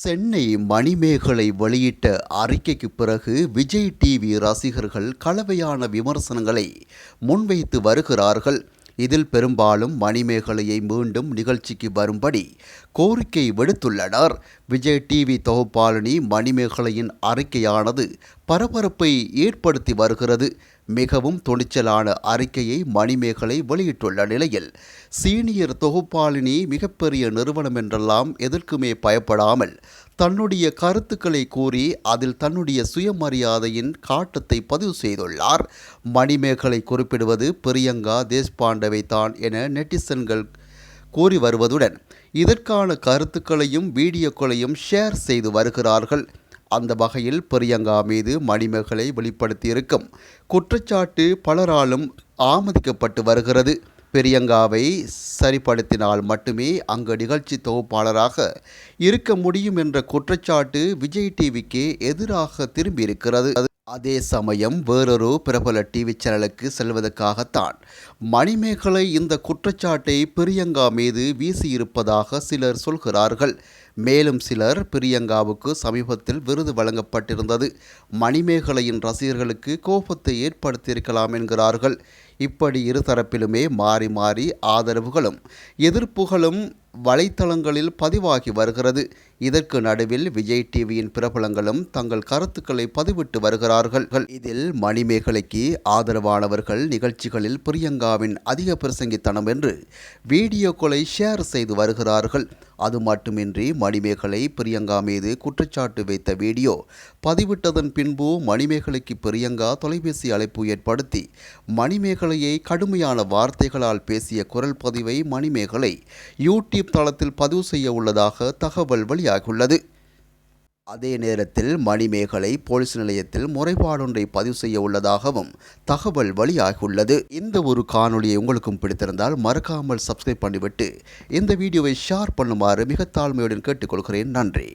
சென்னை மணிமேகலை வெளியிட்ட அறிக்கைக்கு பிறகு விஜய் டிவி ரசிகர்கள் கலவையான விமர்சனங்களை முன்வைத்து வருகிறார்கள். இதில் பெரும்பாலும் மணிமேகலையை மீண்டும் நிகழ்ச்சிக்கு வரும்படி கோரிக்கை விடுத்துள்ளனர். விஜய் டிவி தொகுப்பாளினி மணிமேகலையின் அறிக்கையானது பரபரப்பை ஏற்படுத்தி வருகிறது. மிகவும் துணிச்சலான அறிக்கையை மணிமேகலை வெளியிட்டுள்ள நிலையில் சீனியர் தொகுப்பாளினி மிகப்பெரிய நிறுவனம் என்றெல்லாம் எதற்குமே பயப்படாமல் தன்னுடைய கருத்துக்களை கூறி அதில் தன்னுடைய சுயமரியாதையின் காட்டத்தை பதிவு செய்துள்ளார். மணிமேகலை குறிப்பிடுவது பிரியங்கா தேஷ்பாண்டவை தான் என நெட்டிசன்கள் கூறி வருவதுடன் இதற்கான கருத்துக்களையும் வீடியோக்களையும் ஷேர் செய்து வருகிறார்கள். அந்த வகையில் பிரியங்கா மீது மணிமேகலை வெளிப்படுத்தியிருக்கும். குற்றச்சாட்டு பலராலும் ஆமதிக்கப்பட்டு வருகிறது. பிரியங்காவை சரிப்படுத்தினால் மட்டுமே அங்கு நிகழ்ச்சி தொகுப்பாளராக இருக்க முடியும் என்ற குற்றச்சாட்டு விஜய் டிவிக்கு எதிராக திரும்பியிருக்கிறது. அதே சமயம் வேறொரு பிரபல டிவி சேனலுக்கு செல்வதற்காகத்தான். மணிமேகலை இந்த குற்றச்சாட்டை பிரியங்கா மீது வீசியிருப்பதாக சிலர் சொல்கிறார்கள். மேலும் சிலர் பிரியங்காவுக்கு சமீபத்தில் விருது வழங்கப்பட்டிருந்தது. மணிமேகலையின் ரசிகர்களுக்கு கோபத்தை ஏற்படுத்தியிருக்கலாம் என்கிறார்கள். இப்படி இருதரப்பிலுமே மாறி மாறி ஆதரவுகளும் எதிர்ப்புகளும் வலைத்தளங்களில் பதிவாகி வருகிறது. இதற்கு நடுவில் விஜய் டிவியின் பிரபலங்களும் தங்கள் கருத்துக்களை பதிவிட்டு வருகிறார்கள். இதில் மணிமேகலைக்கு ஆதரவானவர்கள் நிகழ்ச்சிகளில் பிரியங்காவின் அதிக பிரசங்கித்தனம் என்று வீடியோக்களை ஷேர் செய்து வருகிறார்கள். அது மட்டுமின்றி மணிமேகலை பிரியங்கா மீது குற்றச்சாட்டு வைத்த வீடியோ பதிவிட்டதன் பின்பு மணிமேகலைக்கு பிரியங்கா தொலைபேசி அழைப்பு ஏற்படுத்தி மணிமேகலையை கடுமையான வார்த்தைகளால் பேசிய குரல் பதிவை மணிமேகலை யூடியூப் தளத்தில் பதிவு செய்ய உள்ளதாக தகவல் வெளியாகியுள்ளது. அதே நேரத்தில் மணிமேகலை போலீஸ் நிலையத்தில் முறைப்பாடொன்றை பதிவு செய்ய உள்ளதாகவும் தகவல் வெளியாகியுள்ளது. இந்த ஒரு காணொலியை உங்களுக்கும் பிடித்திருந்தால் மறக்காமல் சப்ஸ்கிரைப் பண்ணிவிட்டு இந்த வீடியோவை ஷேர் பண்ணுமாறு மிக தாழ்மையுடன் கேட்டுக்கொள்கிறேன். நன்றி.